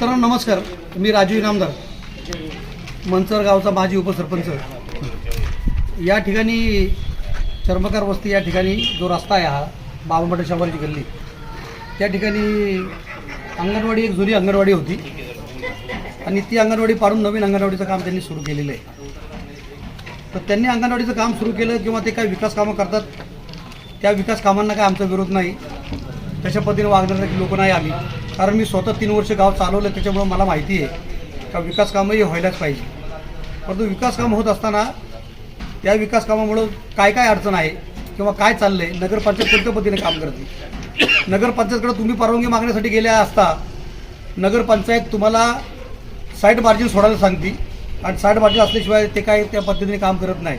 Sir मी राजू इनामदार. मंचर गावचा माजी उपसरपंच. या ठिकाणी चर्मकार वस्ती या ठिकाणी जो रस्ता आहे हा बाबामठ शंभरची गल्ली. त्या ठिकाणी अंगणवाडी एक जुनी अंगणवाडी होती. आणि ती अंगणवाडी पाडून नवीन अंगणवाडीचं काम त्यांनी सुरू केलेलं आहे. तर त्यांनी अंगणवाडीचं काम सुरू केलं किंवा ते काही विकास कामं करतात त्या विकास कामांना काय आमचा विरोध नाही. त्याच्या पद्धतीने वागण्यासाठी लोक नाही आम्ही कारण मी स्वतः तीन वर्ष गाव चालवलं त्याच्यामुळं मला माहिती आहे का विकास कामंही व्हायलाच पाहिजे. परंतु विकास काम होत असताना त्या विकास कामामुळं काय काय अडचण आहे किंवा काय चाललं आहे नगरपंचायत कोणत्या पद्धतीने काम करते? नगरपंचायतकडे तुम्ही परवानगी मागण्यासाठी गेल्या असता नगरपंचायत तुम्हाला साईड मार्जिन सोडायला सांगते आणि साईड मार्जिन असल्याशिवाय ते काय त्या पद्धतीने काम करत नाही.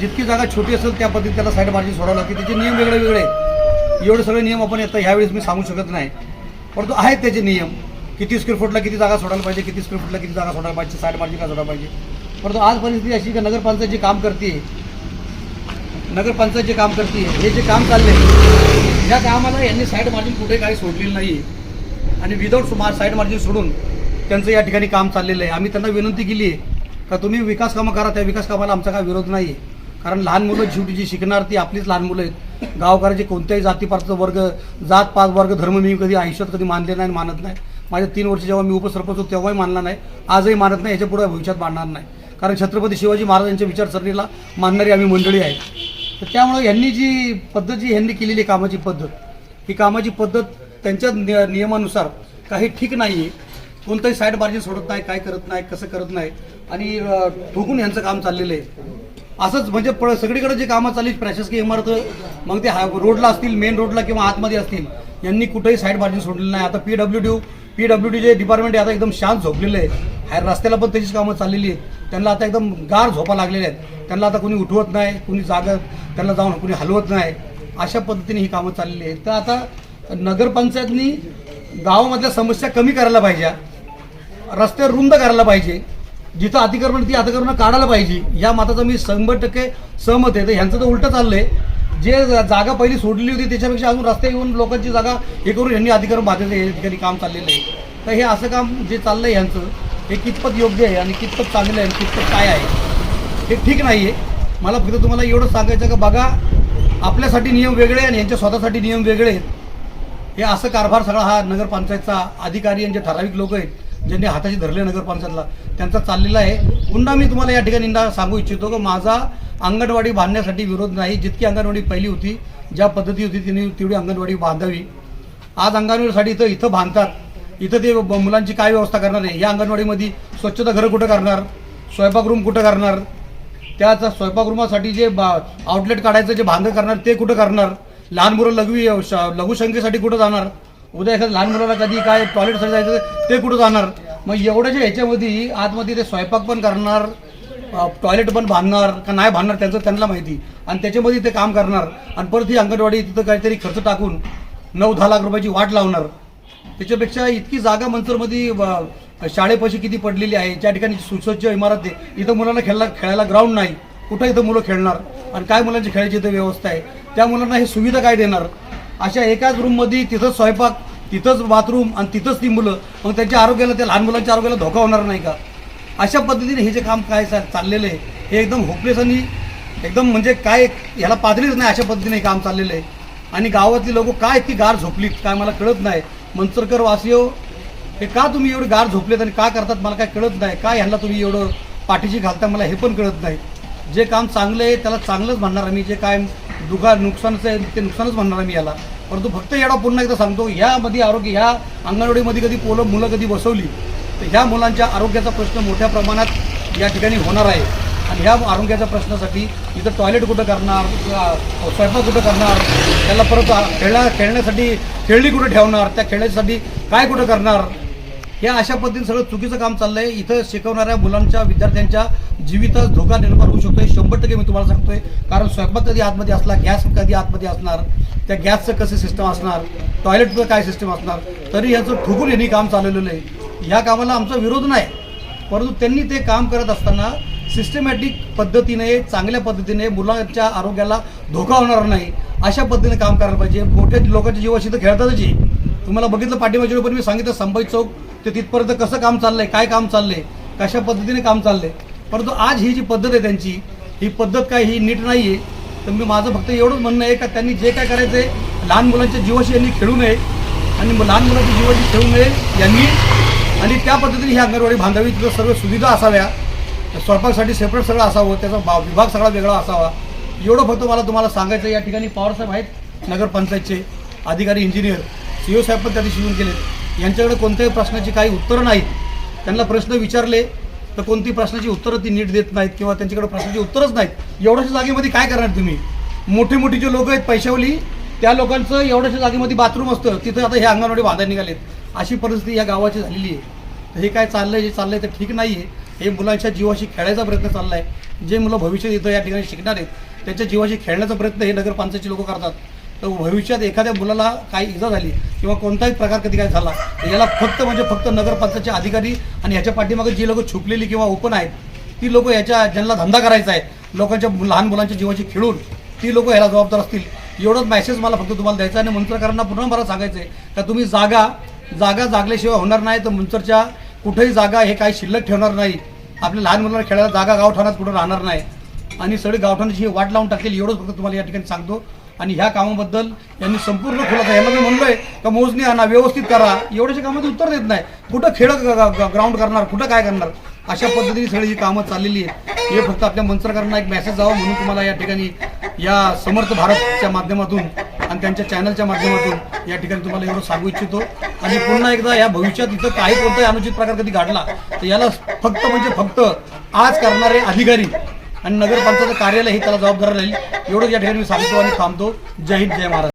जितकी जागा छोटी असेल त्या पद्धतीने त्याला साईड मार्जिन सोडावं लागते. त्याचे नियम वेगळे वेगळे आहेत. एवढे सगळे नियम आपण येतात ह्यावेळेस मी सांगू शकत नाही. परंतु आहेत त्याचे नियम. किती स्क्वेअर फुटला किती जागा सोडायला पाहिजे किती स्क्वेअर फुटला किती जागा सोडायला पाहिजे साईड मार्जिन का सोडायला पाहिजे. परंतु आज परिस्थिती अशी की नगरपंचायत जे काम करते नगरपंचायत जे काम करते हे जे काम चालले या कामाला यांनी साईड मार्जिन कुठे काही सोडलेलं नाही आणि विदाऊट मा साईड मार्जिन सोडून त्यांचं या ठिकाणी काम चाललेलं आहे. आम्ही त्यांना विनंती केली आहे का तुम्ही विकास कामं करा त्या विकास कामाला आमचा काय विरोध नाही आहे कारण लहान मुलं शेवटी जी शिकणार ती आपलीच लहान मुलं आहेत. गावकऱ्याचे कोणत्याही जातीपातचं वर्ग जात पात वर्ग धर्म मी कधी आयुष्यात कधी मानले नाही मानत नाही. माझ्या तीन वर्ष जेव्हा मी उपसरपंच होतो तेव्हाही मानला नाही. आजही मानत नाही याच्यापुढे भविष्यात मानणार नाही. कारण छत्रपती शिवाजी महाराजांच्या विचारसरणीला मानणारी आम्ही मंडळी आहे. तर त्यामुळं यांनी जी पद्धत जी यांनी केलेली कामाची पद्धत ही कामाची पद्धत त्यांच्या नि- नियमानुसार काही ठीक नाही आहे कोणतंही साईड मार्जिन सोडत नाही काय करत नाही कसं करत नाही. आणि ठोकून यांचं काम चाललेलं आहे. असंच म्हणजे प सगळीकडे जे कामं चालली प्रशासकीय इमारत मग ते हा रोडला असतील मेन रोडला किंवा आतमध्ये असतील यांनी कुठेही साईड मार्जिन सोडलेलं नाही. आता P W D P W D जे डिपार्टमेंट आहे आता एकदम शांत झोपलेलं आहे हाय रस्त्याला पण त्याचीच कामं चाललेली आहेत. त्यांना आता एकदम गार झोपा लागलेल्या आहेत. त्यांना आता कोणी उठवत नाही कोणी जागा त्यांना जाऊन कोणी हलवत नाही. अशा पद्धतीने ही कामं चाललेली आहेत. तर आता नगरपंचायतनी गावामधल्या समस्या कमी करायला पाहिजे. रस्ते रुंद करायला पाहिजे. जिथं अतिक्रमण ती अतिक्रमण काढायला पाहिजे. या मताचं मी शंभर टक्के सहमत आहे. तर ह्यांचं तर उलटं चाललंय. जे जागा पहिली सोडली होती त्याच्यापेक्षा अजून रस्ते येऊन लोकांची जागा हे करून यांनी अधिक्रम बाधित हे ठिकाणी काम चाललेलं आहे. तर हे असं काम जे चाललंय ह्यांचं हे कितपत योग्य आहे आणि कितपत चांगलं आहे आणि कितपत काय आहे हे ठीक नाही आहे मला फक्त तुम्हाला एवढं सांगायचं का बघा आपल्यासाठी नियम वेगळे आणि यांच्या स्वतःसाठी नियम वेगळे आहेत. हे असं कारभार सगळा हा नगरपंचायतचा अधिकारी आणि जे ठराविक लोक आहेत ज्यांनी हाताशी धरले नगरपंचायतला त्यांचा चाललेला आहे. पुन्हा मी तुम्हाला या ठिकाणी सांगू इच्छितो की माझा अंगणवाडी बांधण्यासाठी विरोध नाही. जितकी अंगणवाडी पहिली होती ज्या पद्धती होती तिने तेवढी अंगणवाडी बांधावी. आज अंगणवाडीसाठी इथं इथं बांधतात. इथं ते मुलांची काय व्यवस्था करणार आहे या अंगणवाडीमध्ये स्वच्छता घरं कुठं करणार? स्वयंपाकरूम कुठं करणार? त्याच स्वयंपाकगृहासाठी जे बा आउटलेट काढायचं जे भांग करणार ते कुठं करणार? लहान मुलं लघवी श- लघुशंकेसाठी कुठं जाणार? उद्या एखाद्या लहान मुलाला कधी काय टॉयलेटसाठी जायचं ते कुठं जाणार? मग एवढ्याच्या ह्याच्यामध्ये आतमध्ये ते स्वयंपाक पण करणार टॉयलेट पण बांधणार का नाही बांधणार त्यांचं त्यांना माहिती. आणि त्याच्यामध्ये ते काम करणार. आणि परत ही अंगणवाडी तिथं काहीतरी खर्च टाकून नऊ दहा लाख रुपयाची वाट लावणार. त्याच्यापेक्षा इतकी जागा मंचरमध्ये शाळेपाशी किती पडलेली आहे ज्या ठिकाणी सुसज्ज इमारत आहे इथं मुलांना खेळला खेळायला ग्राउंड नाही. कुठं इथं मुलं खेळणार? आणि काय मुलांची खेळायची इथं व्यवस्था आहे? त्या मुलांना हे सुविधा काय देणार? अशा एकाच रूममध्ये तिथंच स्वयंपाक तिथंच बाथरूम आणि तिथंच ती मुलं. मग त्यांच्या आरोग्याला त्या लहान मुलांच्या आरोग्याला धोका होणार नाही का? अशा पद्धतीने हे जे काम काय सा चाललेलं आहे हे एकदम होपलेस आणि एकदम म्हणजे काय ह्याला पातळीच नाही अशा पद्धतीने हे काम चाललेलं आहे. आणि गावातली लोक काय ती गार झोपलीत काय मला कळत नाही. मंचरकर वासियो हे का तुम्ही एवढे गार झोपलेत आणि का करतात मला काय कळत नाही. काय ह्याला तुम्ही एवढं पाठीशी घालता मला हे पण कळत नाही. जे काम चांगलं आहे त्याला चांगलंच म्हणणार आम्ही जे काय दुखा नुकसानचं आहे ते नुकसानच म्हणणार आम्ही याला. परंतु फक्त एवढा पुन्हा एकदा सांगतो ह्यामध्ये आरोग्य ह्या अंगणवाडीमध्ये कधी पोलं मुलं कधी बसवली तर ह्या मुलांच्या आरोग्याचा प्रश्न मोठ्या प्रमाणात या ठिकाणी होणार आहे. आणि ह्या आरोग्याच्या प्रश्नासाठी इथं टॉयलेट कुठं करणार स्वयंपाक कुठं करणार त्याला परत खेळण्या खेळण्यासाठी खेळणी कुठं ठेवणार त्या खेळण्यासाठी काय कुठं करणार या अशा पद्धतीने सगळं चुकीचं काम चाललंय. इथं शिकवणाऱ्या मुलांच्या विद्यार्थ्यांच्या जीवितात धोका निर्माण होऊ शकतोय. शंभर टक्के मी तुम्हाला सांगतोय कारण स्वयंपाक कधी आतमध्ये असला गॅस कधी आतमध्ये असणार त्या गॅसचं कसं सिस्टम असणार? टॉयलेटचं काय सिस्टम असणार? तरी ह्याचं ठुकून यांनी काम चालवलेलं आहे. ह्या कामाला आमचा विरोध नाही. परंतु त्यांनी ते काम करत असताना सिस्टमॅटिक पद्धतीने चांगल्या पद्धतीने मुलांच्या आरोग्याला धोका होणार नाही. अशा पद्धतीने काम करायला पाहिजे. मोठ्या लोकांच्या जीवाशी तर खेळतातच आहे तुम्हाला बघितलं पाठीमागच्या पण मी सांगितलं संभाजी चौक ते तिथपर्यंत कसं काम चाललंय काय काम चाललंय कशा पद्धतीने काम चाललंय. परंतु आज ही जी पद्धत आहे त्यांची ही पद्धत काय ही नीट नाही आहे तर मी माझं फक्त एवढंच म्हणणं आहे का त्यांनी जे काय करायचं आहे लहान मुलांच्या जीवाशी यांनी खेळू नये आणि मग लहान मुलांच्या जीवाशी खेळू नये यांनी आणि त्या पद्धतीने ही अंगणवाडी बांधावी तिथं सर्व सुविधा असाव्या. स्वयंपाकसाठी सेपरेट सगळं असावं त्याचा बा विभाग सगळा वेगळा असावा. एवढं फक्त मला तुम्हाला सांगायचं या ठिकाणी पवारसाहेब आहेत नगरपंचायतचे अधिकारी इंजिनियर सी ओ साहेब पण त्या दिवशी येऊन गेले यांच्याकडे कोणत्याही प्रश्नाची काही उत्तरं नाहीत. त्यांना प्रश्न विचारले तर कोणती प्रश्नाची उत्तरं ती नीट देत नाहीत किंवा त्यांच्याकडे प्रश्नाची उत्तरच नाहीत. एवढ्याशा जागेमध्ये काय करणार तुम्ही? मोठी मोठी जे लोक आहेत पैशावली त्या लोकांचं एवढ्याशा जागेमध्ये बाथरूम असतं तिथं आता हे अंगणवाडी बाधा निघालेत. अशी परिस्थिती या गावाची झालेली आहे. तर हे काय चाललंय जे चाललंय ते ठीक नाही आहे हे मुलांच्या जीवाशी खेळायचा प्रयत्न चालला आहे जे मुलं भविष्यात इथं या ठिकाणी शिकणार आहेत त्यांच्या जीवाशी खेळण्याचा प्रयत्न हे नगरपंचायतचे लोक करतात. तर भविष्यात एखाद्या मुलाला काही इजा झाली किंवा कोणताही प्रकार कधी काय झाला तर याला फक्त म्हणजे फक्त नगरपंचायतचे अधिकारी आणि ह्याच्या पाठीमागे जी लोक छुपलेली किंवा ओपन आहेत ती लोक याच्या ज्यांना धंदा करायचा आहे लोकांच्या लहान मुलांच्या जीवाची खेळून ती लोक ह्याला जबाबदार असतील. एवढंच मेसेज मला फक्त तुम्हाला द्यायचा आहे आणि मुंचरकरांना पुन्हा मला सांगायचं आहे का तुम्ही जागा जागा जागल्याशिवाय होणार नाही तर मुंचरच्या कुठेही जागा हे काही शिल्लक ठेवणार नाही. आपल्या लहान मुलांना खेळायला जागा गावठाणात कुठं राहणार नाही. आणि सगळी गावठाणाची ही वाट लावून टाकलेली एवढंच फक्त तुम्हाला या ठिकाणी सांगतो. आणि ह्या कामाबद्दल यांनी संपूर्ण खुलासा यांना मी म्हणलोय का मोजणी आणा व्यवस्थित करा. एवढ्याच्या कामाचं उत्तर देत नाही. कुठं खेळ ग्राउंड करणार कुठं काय करणार? अशा पद्धतीने सगळी ही कामं चाललेली आहेत. हे फक्त आपल्या मंत्रकारांना एक मेसेज जावं म्हणून तुम्हाला या ठिकाणी या समर्थ भारतच्या माध्यमातून आणि त्यांच्या चॅनलच्या माध्यमातून या ठिकाणी तुम्हाला एवढं सांगू इच्छितो. आणि पुन्हा एकदा या भविष्यात इथं काही कोणताही अनुचित प्रकार कधी घडला तर याला फक्त म्हणजे फक्त आज करणारे अधिकारी आणि नगरपंचायत कार्यालय हे त्याला जबाबदार राहील. एवढं या ठिकाणी मी सांगतो आणि थांबतो. जय हिंद जय महाराज